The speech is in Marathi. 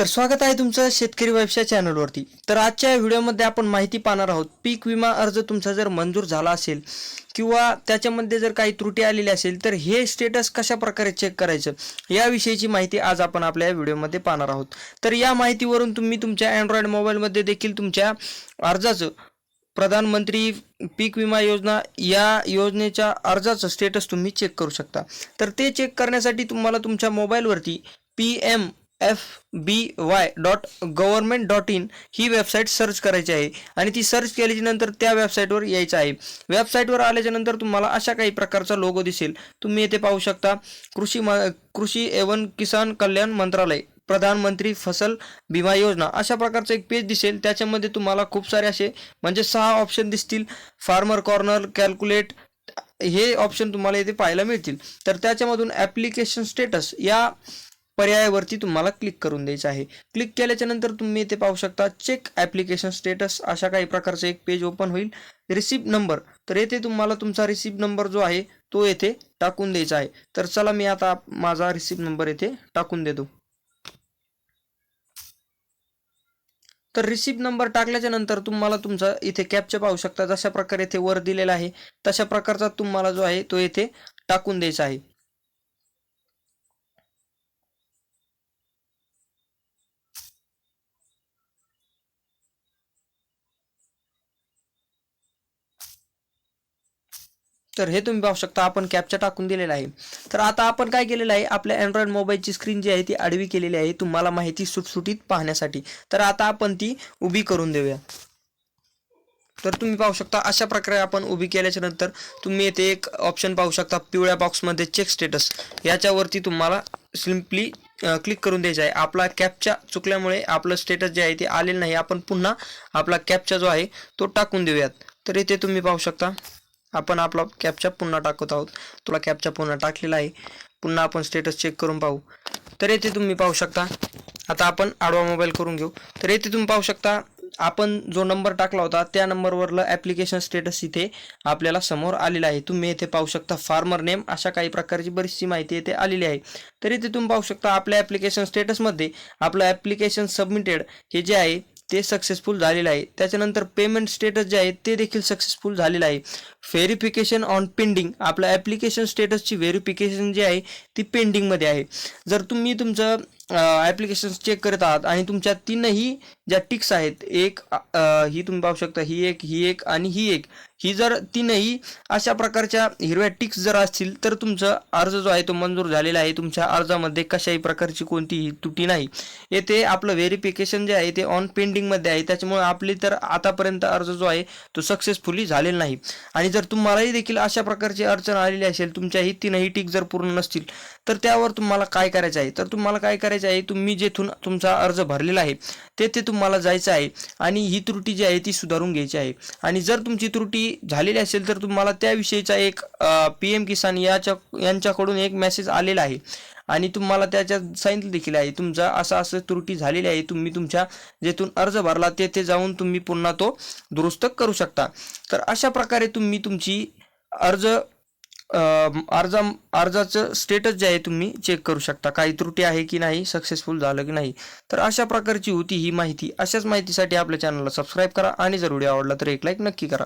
तर स्वागत आहे तुमचं शेतकरी व्यवसाय चॅनलवरती. तर आजच्या व्हिडिओमध्ये आपण माहिती पाहणार आहोत पीक विमा अर्ज तुमचा जर मंजूर झाला असेल किंवा त्याच्यामध्ये जर काही त्रुटी आलेली असेल तर हे स्टेटस कशा प्रकारे चेक करायचं याविषयीची माहिती आज आपण आपल्या या व्हिडिओमध्ये पाहणार आहोत. तर या माहितीवरून तुम्ही तुमच्या अँड्रॉइड मोबाईलमध्ये देखील तुमच्या अर्जाचं प्रधानमंत्री पीक विमा योजना या योजनेच्या अर्जाचं स्टेटस तुम्ही चेक करू शकता. तर ते चेक करण्यासाठी तुम्हाला तुमच्या मोबाईलवरती P M F B Y dot government dot in he website search करायची आहे. आणि ती सर्च केल्याच्यानंतर त्या वेबसाईटवर यायचं आहे. वेबसाईटवर आल्याच्यानंतर तुम्हाला अशा काही प्रकारचा लोगो दिसेल. तुम्ही येथे पाहू शकता कृषी म कृषी एवं किसान कल्याण मंत्रालय प्रधानमंत्री फसल विमा योजना. अशा प्रकारचं एक पेज दिसेल. त्याच्यामध्ये तुम्हाला खूप सारे असे म्हणजे सहा ऑप्शन दिसतील. फार्मर कॉर्नर कॅल्क्युलेट हे ऑप्शन तुम्हाला इथे पाहायला मिळतील. तर त्याच्यामधून ॲप्लिकेशन स्टेटस या पर्यायावरती तुम्हाला क्लिक करून द्यायचं आहे. क्लिक केल्याच्यानंतर तुम्ही इथे पाहू शकता चेक ॲप्लिकेशन स्टेटस अशा काही प्रकारचं एक पेज ओपन होईल. रिसिप्ट नंबर तर येथे तुम्हाला तुमचा रिसिप्ट नंबर जो आहे तो येथे टाकून द्यायचा आहे. तर चला मी आता माझा रिसिप्ट नंबर येथे टाकून देतो. तर रिसिप्ट नंबर टाकल्याच्या नंतर तुम्हाला तुमचा इथे कॅपचा पाहू शकता. जशा प्रकारे इथे वर दिलेला आहे तशा प्रकारचा तुम्हाला जो आहे तो येथे टाकून द्यायचा आहे. तर हे तुम्ही पाहू शकता आपण कॅपचा टाकून दिलेला आहे. तर आता आपण काय केलेलं आहे आपल्या अँड्रॉइड मोबाईलची स्क्रीन जी आहे ती आडवी केलेली आहे तुम्हाला माहिती सुटसुटीत पाहण्यासाठी. तर आता आपण ती उभी करून देऊया. तर तुम्ही पाहू शकता अशा प्रकारे आपण उभी केल्याच्यानंतर तुम्ही येथे एक ऑप्शन पाहू शकता पिवळ्या बॉक्समध्ये चेक स्टेटस याच्यावरती तुम्हाला सिम्पली क्लिक करून द्यायचं आहे. आपला कॅपच्या चुकल्यामुळे आपलं स्टेटस जे आहे ते आलेलं नाही. आपण पुन्हा आपला कॅपचा जो आहे तो टाकून देऊयात. तर इथे तुम्ही पाहू शकता. आपण आपला कॅपचा पुन्हा टाकत आहोत. तुला कॅपचा पुन्हा टाकलेला आहे. पुन्हा आपण स्टेटस चेक करून पाहू. तर येथे तुम्ही पाहू शकता आता आपण आडवा मोबाईल करून घेऊ. तर येथे तुम्ही पाहू शकता आपण जो नंबर टाकला होता त्या नंबरवरलं ॲप्लिकेशन स्टेटस इथे आपल्याला समोर आलेला आहे. तुम्ही येथे पाहू शकता फार्मर नेम अशा काही प्रकारची बरीचशी माहिती येथे आलेली आहे. तर इथे तुम्ही पाहू शकता आपल्या ॲप्लिकेशन स्टेटसमध्ये आपलं ॲप्लिकेशन सबमिटेड हे जे आहे ते सक्सेसफुल झालेलं आहे. त्याच्यानंतर पेमेंट स्टेटस जे आहे ते देखील सक्सेसफुल झालेलं आहे. व्हेरिफिकेशन ऑन पेंडिंग आपलं ॲप्लिकेशन स्टेटसची व्हेरिफिकेशन जी आहे ती पेंडिंगमध्ये आहे. जर तुम्ही तुमचं ॲप्लिकेशन्स चेक करत आहात आणि तुमच्या तीनही ज्या टिक्स आहेत एक ही तुम्ही पाहू शकता ही एक ही एक आणि ही एक ही जर तीनही अशा प्रकारच्या हिरव्या टिक्स जर असतील तर तुमचा अर्ज जो आहे तो मंजूर झालेला आहे. तुमच्या अर्जामध्ये कशाही प्रकारची कोणतीही त्रुटी नाही. येथे आपलं व्हेरिफिकेशन जे आहे ते ऑन पेंडिंगमध्ये आहे. त्याच्यामुळे आपली तर आतापर्यंत अर्ज जो आहे तो सक्सेसफुली झालेला नाही. आणि जर तुम्हालाही देखील अशा प्रकारची अडचण आलेली असेल तुमच्याही तीनही टिक जर पूर्ण नसतील तर त्यावर तुम्हाला काय करायचं आहे? तर तुम्हाला काय करायचं करायचं आहे तुम्ही जेथून तुमचा अर्ज भरलेला आहे तेथे तुम्हाला जायचं आहे आणि ही त्रुटी जी आहे ती सुधारून घ्यायची आहे. आणि जर तुमची त्रुटी झालेली असेल तर तुम्हाला त्याविषयीचा एक पी एम किसान याच्या यांच्याकडून एक मेसेज आलेला आहे. आणि तुम्हाला त्याच्यात सांगितलं देखील आहे तुमचा असा असं त्रुटी झालेली आहे तुम्ही तुमच्या जेथून अर्ज भरला तेथे जाऊन तुम्ही पुन्हा तो दुरुस्त करू शकता. तर अशा प्रकारे तुम्ही तुमची अर्ज अर्जा अर्जाचं स्टेटस जे आहे तुम्ही चेक करू शकता. काही त्रुटी आहे की नाही सक्सेसफुल झालं की नाही. तर अशा प्रकारची होती ही माहिती. अशाच माहितीसाठी आपल्या चॅनलला सबस्क्राईब करा आणि जर व्हिडिओ आवडला तर एक लाईक नक्की करा.